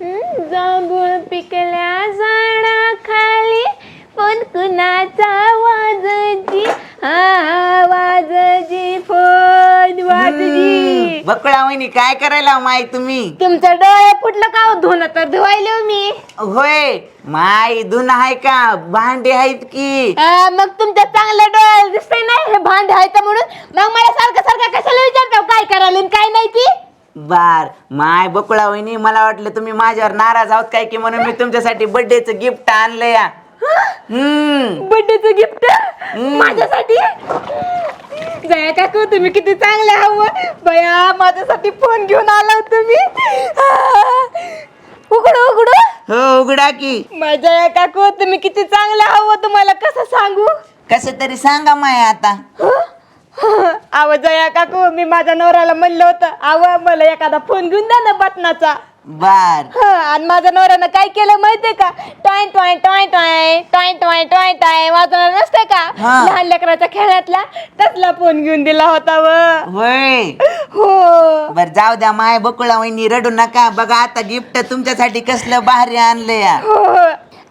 जांभूळ पिकल्या झाडा खाली पण कुणाचा वाजजी हा वाजजी फोन वाजजी. बकळा वहिनी काय करायला माय तुम्ही? तुमचं डोळे फुटलं का हो? धुणं तर धुवायले हो मी. होय माय धुन आहे का? भांडे आहेत की? हा, मग तुमच्या चांगल्या डोळ्याला दिसतंय नाही हे भांडे आहे तर म्हणून? मग मला सारखं सारखं कशाला विचारता काय करायला आणि काय नाही ती? बार माय बकुळा वहिनी मला वाटलं तुम्ही माझ्यावर नाराज आहोत काय की म्हणून मी तुमच्यासाठी बर्थडेचं गिफ्ट आणलं या हम्म. बर्थडेचं गिफ्ट माझ्यासाठी? जया काकू तुम्ही किती चांगले हवं बया माझ्यासाठी फोन घेऊन आला हो तुम्ही. उघडू उघडू. हो उघडा की. माझ्या काकू तुम्ही किती चांगले हवं तुम्हाला कसं सांगू? कसं तरी सांगा माय आता. आव जया काकू मी माझ्या नवऱ्याला म्हणलं होतं आव मला एखादा फोन घेऊन द्या ना बटनाचा. बार. हं, आणि माझ्या नवऱ्यानं काय केलं माहितीये का? Toy toy toy toy toy toy toy toy वाजवणार नसते का? हा. लहान लेकराच्या खेळातला तसला फोन घेऊन दिला होता व. होय. हो. बर जाऊ द्या माय बकुळा वहिनी रडू नका. बघा आता गिफ्ट तुमच्यासाठी कसलं भारी आणलं या हो.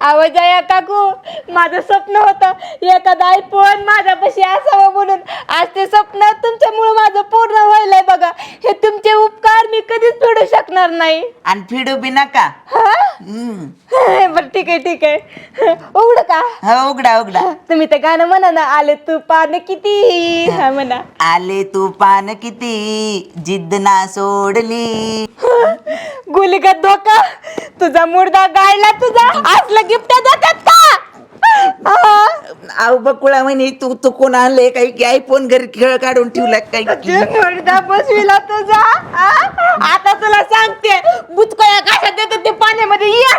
आवाज या काकू माझं स्वप्न होतं एखादा आयफोन माझ्यापाशी असावं म्हणून आज ते स्वप्न तुमच्यामुळे माझं पूर्ण व्हायलंय बघा. हे तुमचे उपकार मी कधीच फेडू शकणार नाही. आणि फिडू बी नका. हा? हम्म. बरं ठीक आहे ठीक आहे. उघड का? हो उघडा उघडा. तुम्ही ते गाणं म्हणा ना आले तू पान किती? हा म्हणा. आले तू पान किती? जिद्द ना सोडली. गुलिगत धोका. तुझा मुर्दा गाडला तुझा. असलं गिफ्ट हा? आव बकुळा म्हणे तू तू कोण आणले काही की आयफोन घरी खेळ काढून ठेवला काही मुर्दा बसविला तुझा? आता तुला सांगते बुचकळ्या कशा देतात ते पाण्यामध्ये? या.